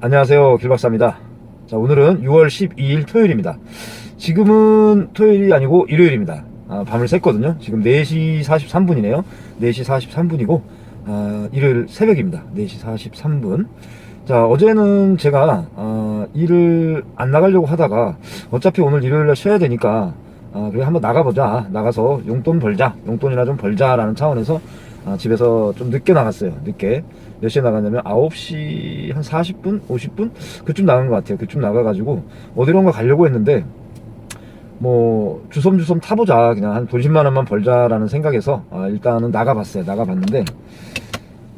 안녕하세요. 길박사입니다. 자, 오늘은 6월 12일 토요일입니다. 지금은 토요일이 아니고 일요일입니다. 아, 밤을 샜거든요. 지금 4시 43분이네요. 4시 43분이고, 아, 일요일 새벽입니다. 4시 43분. 자, 어제는 제가, 아, 일을 안 나가려고 하다가, 어차피 오늘 일요일날 쉬어야 되니까, 아, 그래, 한번 나가보자. 나가서 용돈 벌자. 용돈이나 좀 벌자라는 차원에서, 아, 집에서 좀 늦게 나갔어요. 늦게. 몇 시에 나갔냐면 9시 한 40분? 50분? 그쯤 나간 것 같아요. 그쯤 나가가지고 어디론가 가려고 했는데 뭐 주섬주섬 타보자. 그냥 한 돈 10만 원만 벌자라는 생각에서 아, 일단은 나가봤어요. 나가봤는데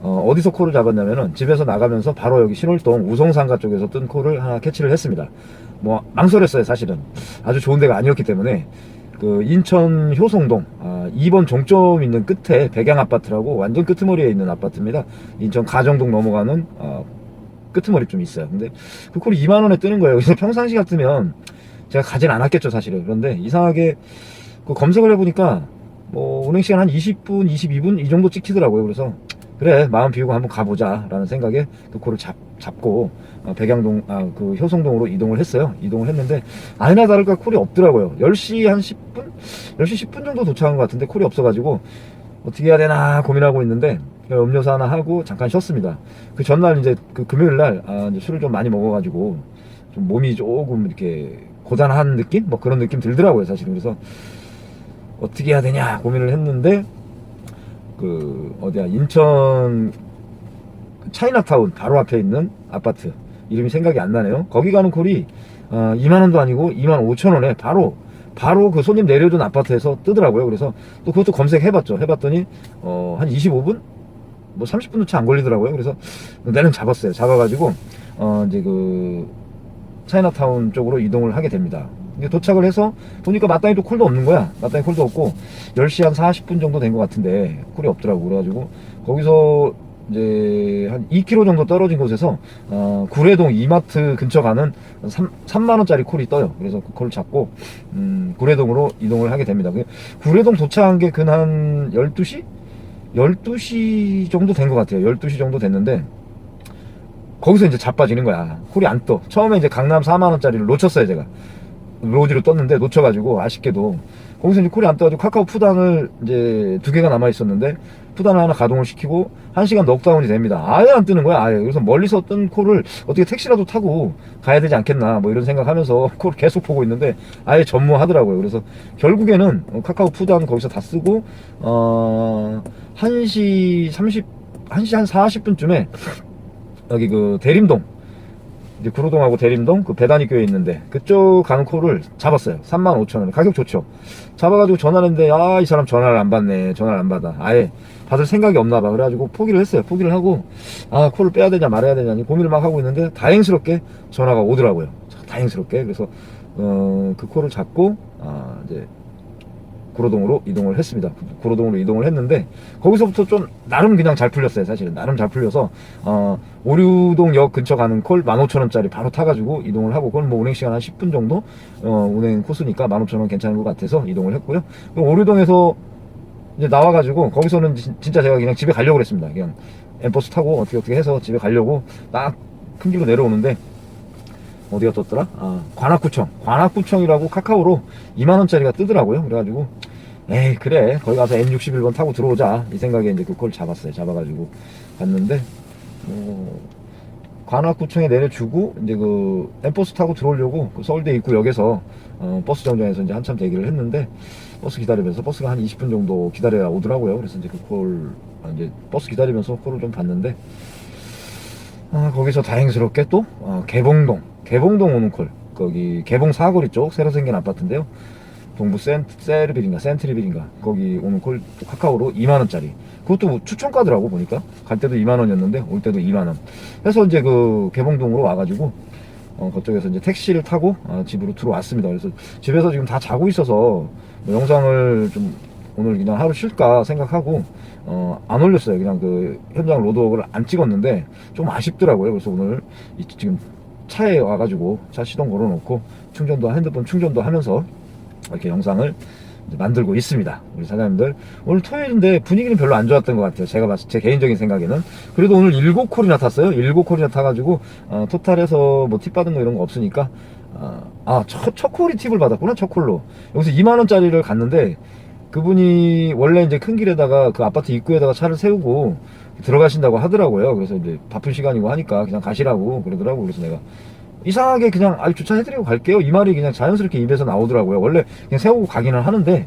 어, 디서 콜을 잡았냐면은 집에서 나가면서 바로 여기 신월동 우성상가 쪽에서 뜬 콜을 하나 캐치를 했습니다. 뭐 망설였어요. 사실은 아주 좋은 데가 아니었기 때문에 그 인천 효성동 아, 2번 종점 있는 끝에 백양 아파트라고 완전 끄트머리에 있는 아파트입니다. 인천 가정동 넘어가는 아, 끄트머리 좀 있어요. 근데 그 콜이 2만 원에 뜨는 거예요. 그래서 평상시 같으면 제가 가진 않았겠죠, 사실은. 그런데 이상하게 그 검색을 해보니까 뭐 운행 시간 한 20분, 22분 이 정도 찍히더라고요. 그래서 그래 마음 비우고 한번 가보자라는 생각에 그 콜을 잡, 잡고 어, 백양동 아 그 효성동으로 이동을 했어요. 이동을 했는데 아니나 다를까 콜이 없더라고요. 10시 한 10분, 10시 10분 정도 도착한 것 같은데 콜이 없어가지고 어떻게 해야 되나 고민하고 있는데 음료수 하나 하고 잠깐 쉬었습니다. 그 전날 이제 그 금요일 날 아, 이제 술을 좀 많이 먹어가지고 좀 몸이 조금 이렇게 고단한 느낌? 뭐 그런 느낌 들더라고요, 사실은. 그래서 어떻게 해야 되냐 고민을 했는데 그 어디야 인천 그 차이나타운 바로 앞에 있는 아파트 이름이 생각이 안 나네요. 거기 가는 콜이 어, 2만 원도 아니고 2만 5천 원에 바로 바로 그 손님 내려준 아파트에서 뜨더라고요. 그래서 또 그것도 검색해봤죠. 해봤더니 어, 한 25분 뭐 30분도 채 안 걸리더라고요. 그래서 내는 잡았어요. 잡아가지고 어, 이제 그 차이나타운 쪽으로 이동을 하게 됩니다. 도착을 해서 보니까 마땅히도 콜도 없는 거야. 마땅히 콜도 없고 10시 한 40분 정도 된 것 같은데 콜이 없더라고. 그래가지고 거기서 이제 한 2km 정도 떨어진 곳에서 어, 구례동 이마트 근처 가는 3, 3만 원짜리 콜이 떠요. 그래서 그 콜을 잡고 음, 구례동으로 이동을 하게 됩니다. 그 구례동 도착한 게 근 한 12시? 12시 정도 된 것 같아요. 12시 정도 됐는데 거기서 이제 자빠지는 거야. 콜이 안 떠. 처음에 이제 강남 4만원짜리를 놓쳤어요, 제가. 로디로 떴는데 놓쳐가지고 아쉽게도 거기서 이제 콜이 안 떠가지고 카카오 푸단을 이제 두 개가 남아 있었는데 푸단을 하나 가동을 시키고 한 시간 넉다운이 됩니다. 아예 안 뜨는 거야, 아예. 그래서 멀리서 뜬 콜을 어떻게 택시라도 타고 가야 되지 않겠나 뭐 이런 생각하면서 콜을 계속 보고 있는데 아예 전무하더라고요. 그래서 결국에는 카카오 푸단 거기서 다 쓰고 어 1시 30 1시 한 40분쯤에 여기 그 대림동 이제 구로동하고 대림동 그 배단위 교회 있는데 그쪽 가는 콜을 잡았어요. 3만 5천 원 가격 좋죠. 잡아가지고 전화를 했는데 아 이 사람 전화를 안 받네. 전화를 안 받아. 아예 받을 생각이 없나 봐. 그래가지고 포기를 했어요. 포기를 하고 아 콜을 빼야 되냐 말아야 되냐 고민을 막 하고 있는데 다행스럽게 전화가 오더라고요. 다행스럽게. 그래서 어, 그 콜을 잡고 아 이제 구로동으로 이동을 했습니다. 구로동으로 이동을 했는데 거기서부터 좀 나름 그냥 잘 풀렸어요. 사실은 나름 잘 풀려서 어, 오류동역 근처 가는 콜 15,000원짜리 바로 타가지고 이동을 하고 그건 뭐 운행 시간 한 10분 정도 어, 운행 코스니까 15,000원 괜찮은 것 같아서 이동을 했고요. 그럼 오류동에서 이제 나와가지고 거기서는 진- 진짜 제가 그냥 집에 가려고 그랬습니다. 그냥 엠버스 타고 어떻게 어떻게 해서 집에 가려고 딱 큰 길로 내려오는데 어디가 떴더라? 아, 관악구청. 관악구청이라고 카카오로 2만원짜리가 뜨더라고요. 그래가지고, 에이, 그래. 거기 가서 N61번 타고 들어오자. 이 생각에 이제 그걸 잡았어요. 잡아가지고 갔는데, 어, 관악구청에 내려주고, 이제 그, 엠버스 타고 들어오려고 그 서울대 입구역에서, 어, 버스 정류장에서 이제 한참 대기를 했는데, 버스 기다리면서 버스가 한 20분 정도 기다려야 오더라고요. 그래서 이제 그 콜, 아, 이제 버스 기다리면서 콜을 좀 봤는데, 아, 거기서 다행스럽게 또 어, 개봉동 개봉동 오는 콜 거기 개봉 사거리 쪽 새로 생긴 아파트인데요 동부 센, 세르빌인가 센트리빌인가. 거기 오는 콜 카카오로 2만원짜리. 그것도 뭐 추천가더라고 보니까. 갈 때도 2만원이었는데 올 때도 2만원. 해서 이제 그 개봉동으로 와가지고 어, 그쪽에서 이제 택시를 타고 어, 집으로 들어왔습니다. 그래서 집에서 지금 다 자고 있어서 뭐 영상을 좀 오늘 그냥 하루 쉴까 생각하고 어, 안 올렸어요. 그냥 그 현장 로드워크를 안 찍었는데 좀 아쉽더라고요. 그래서 오늘 이- 지금 차에 와가지고 차 시동 걸어놓고 충전도 핸드폰 충전도 하면서 이렇게 영상을 만들고 있습니다. 우리 사장님들. 오늘 토요일인데 분위기는 별로 안 좋았던 것 같아요. 제가 봤을 제 개인적인 생각에는. 그래도 오늘 일곱 콜이나 탔어요. 일곱 콜이나 타가지고, 어, 토탈에서 뭐 팁 받은 거 이런 거 없으니까, 어, 아, 첫, 첫 콜이 팁을 받았구나, 첫 콜로. 여기서 2만원짜리를 갔는데, 그분이 원래 이제 큰 길에다가 그 아파트 입구에다가 차를 세우고 들어가신다고 하더라고요. 그래서 이제 바쁜 시간이고 하니까 그냥 가시라고 그러더라고. 그래서 내가 이상하게 그냥 아 주차해드리고 갈게요. 이 말이 그냥 자연스럽게 입에서 나오더라고요. 원래 그냥 세우고 가기는 하는데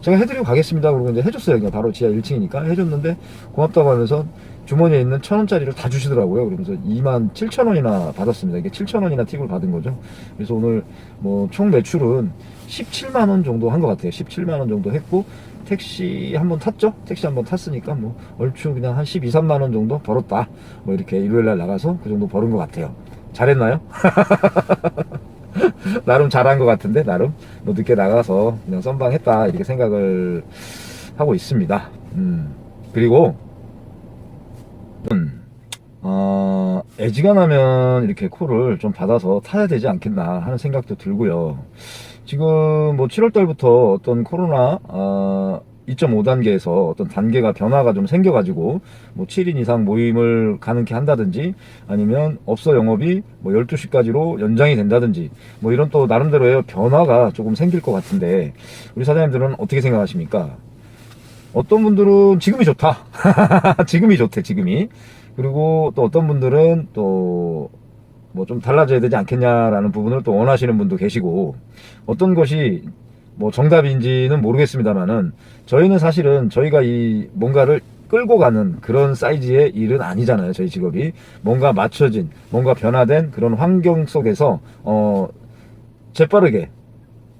제가 해드리고 가겠습니다. 그러고 이제 해줬어요. 그냥 바로 지하 1층이니까 해줬는데 고맙다고 하면서 주머니에 있는 천 원짜리를 다 주시더라고요. 그러면서 2만 7천 원이나 받았습니다. 이게 7천 원이나 팁을 받은 거죠. 그래서 오늘 뭐 총 매출은 17만 원 정도 한 것 같아요. 17만 원 정도 했고 택시 한 번 탔죠? 택시 한 번 탔으니까 뭐 얼추 그냥 한 12, 3만 원 정도 벌었다. 뭐 이렇게 일요일 날 나가서 그 정도 버는 것 같아요. 잘했나요? 나름 잘한 것 같은데 나름 뭐 늦게 나가서 그냥 썬방했다 이렇게 생각을 하고 있습니다. 음 그리고 음, 어, 애지간하면 이렇게 콜을 좀 받아서 타야 되지 않겠나 하는 생각도 들고요. 지금 뭐 7월 달부터 어떤 코로나 어, 2.5단계에서 어떤 단계가 변화가 좀 생겨가지고 뭐 7인 이상 모임을 가능케 한다든지 아니면 업소 영업이 뭐 12시까지로 연장이 된다든지 뭐 이런 또 나름대로의 변화가 조금 생길 것 같은데 우리 사장님들은 어떻게 생각하십니까? 어떤 분들은 지금이 좋다. 지금이 좋대, 지금이. 그리고 또 어떤 분들은 또 뭐 좀 달라져야 되지 않겠냐라는 부분을 또 원하시는 분도 계시고 어떤 것이 뭐 정답인지는 모르겠습니다만은 저희는 사실은 저희가 이 뭔가를 끌고 가는 그런 사이즈의 일은 아니잖아요. 저희 직업이 뭔가 맞춰진 뭔가 변화된 그런 환경 속에서 어 재빠르게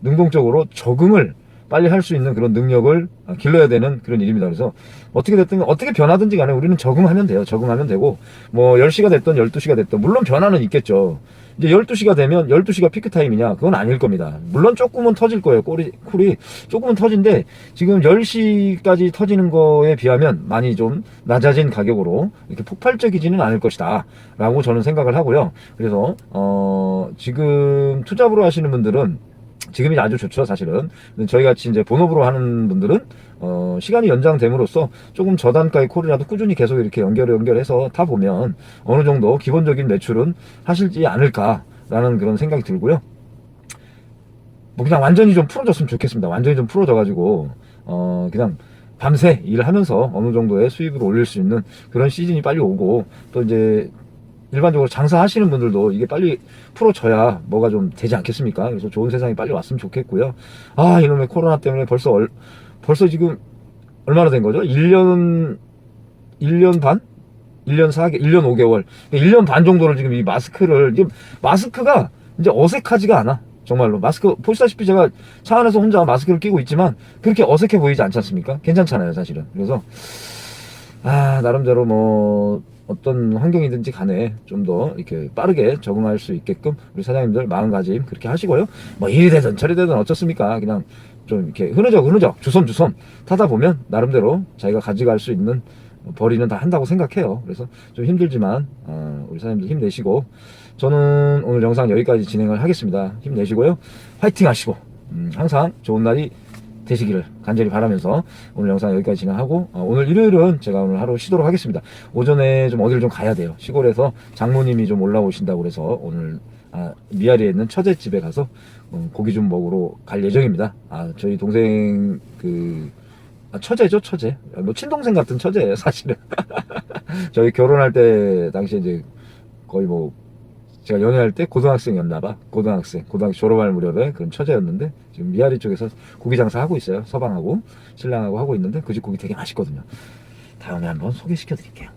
능동적으로 적응을 빨리 할 수 있는 그런 능력을 길러야 되는 그런 일입니다. 그래서 어떻게 됐든 어떻게 변하든지 간에 우리는 적응하면 돼요. 적응하면 되고 뭐 10시가 됐든 12시가 됐든 물론 변화는 있겠죠. 이제 12시가 되면 12시가 피크 타임이냐? 그건 아닐 겁니다. 물론 조금은 터질 거예요. 콜이, 콜이 조금은 터진데 지금 10시까지 터지는 거에 비하면 많이 좀 낮아진 가격으로 이렇게 폭발적이지는 않을 것이다. 라고 저는 생각을 하고요. 그래서 어 지금 투잡으로 하시는 분들은 지금이 아주 좋죠, 사실은. 저희 같이 이제 본업으로 하는 분들은, 어, 시간이 연장됨으로써 조금 저단가의 콜이라도 꾸준히 계속 이렇게 연결, 연결해서 타 보면 어느 정도 기본적인 매출은 하실지 않을까라는 그런 생각이 들고요. 뭐 그냥 완전히 좀 풀어졌으면 좋겠습니다. 완전히 좀 풀어져가지고, 어, 그냥 밤새 일을 하면서 어느 정도의 수입을 올릴 수 있는 그런 시즌이 빨리 오고, 또 이제 일반적으로 장사하시는 분들도 이게 빨리 풀어져야 뭐가 좀 되지 않겠습니까? 그래서 좋은 세상이 빨리 왔으면 좋겠고요. 아, 이놈의 코로나 때문에 벌써, 얼, 벌써 지금 얼마나 된 거죠? 1년, 1년 반? 1년 4개, 1년 5개월. 1년 반 정도를 지금 이 마스크를, 지금 마스크가 이제 어색하지가 않아. 정말로. 마스크, 보시다시피 제가 차 안에서 혼자 마스크를 끼고 있지만 그렇게 어색해 보이지 않지 않습니까? 괜찮잖아요, 사실은. 그래서, 아, 나름대로 뭐, 어떤 환경이든지 간에 좀 더 이렇게 빠르게 적응할 수 있게끔 우리 사장님들 마음가짐 그렇게 하시고요. 뭐 일이 되든 저리 되든 어쩌습니까? 그냥 좀 이렇게 흐느적 흐느적 주섬주섬 타다 보면 나름대로 자기가 가져갈 수 있는 벌이는 다 한다고 생각해요. 그래서 좀 힘들지만 어, 우리 사장님들 힘내시고 저는 오늘 영상 여기까지 진행을 하겠습니다. 힘내시고요. 화이팅 하시고 음, 항상 좋은 날이 되시기를 간절히 바라면서 오늘 영상 여기까지 진행하고 어, 오늘 일요일은 제가 오늘 하루 쉬도록 하겠습니다. 오전에 좀 어디를 좀 가야 돼요. 시골에서 장모님이 좀 올라오신다고 그래서 오늘 아, 미아리에 있는 처제집에 가서 어, 고기 좀 먹으러 갈 예정입니다. 아, 저희 동생 그 아, 처제죠, 처제. 뭐 친동생 같은 처제예요, 사실은. 저희 결혼할 때 당시에 이제 거의 뭐 제가 연애할 때 고등학생이었나봐. 고등학생. 고등학교 졸업할 무렵에 그런 처제였는데, 지금 미아리 쪽에서 고기 장사 하고 있어요. 서방하고, 신랑하고 하고 있는데, 그 집 고기 되게 맛있거든요. 다음에 한번 소개시켜 드릴게요.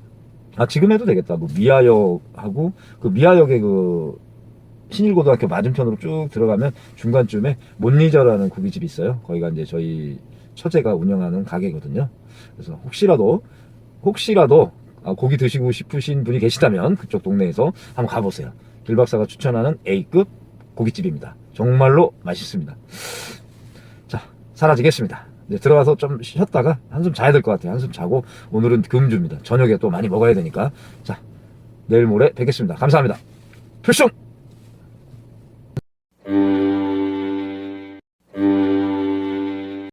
아, 지금 해도 되겠다. 뭐, 미아역하고, 그 미아역의 그, 신일고등학교 맞은편으로 쭉 들어가면 중간쯤에 몬리저라는 고깃집이 있어요. 거기가 이제 저희 처제가 운영하는 가게거든요. 그래서 혹시라도, 혹시라도 아, 고기 드시고 싶으신 분이 계시다면 그쪽 동네에서 한번 가보세요. 길박사가 추천하는 A급 고깃집입니다. 정말로 맛있습니다. 자, 사라지겠습니다. 이제 들어가서 좀 쉬었다가 한숨 자야 될 것 같아요. 한숨 자고 오늘은 금주입니다. 저녁에 또 많이 먹어야 되니까. 자, 내일 모레 뵙겠습니다. 감사합니다. 필승!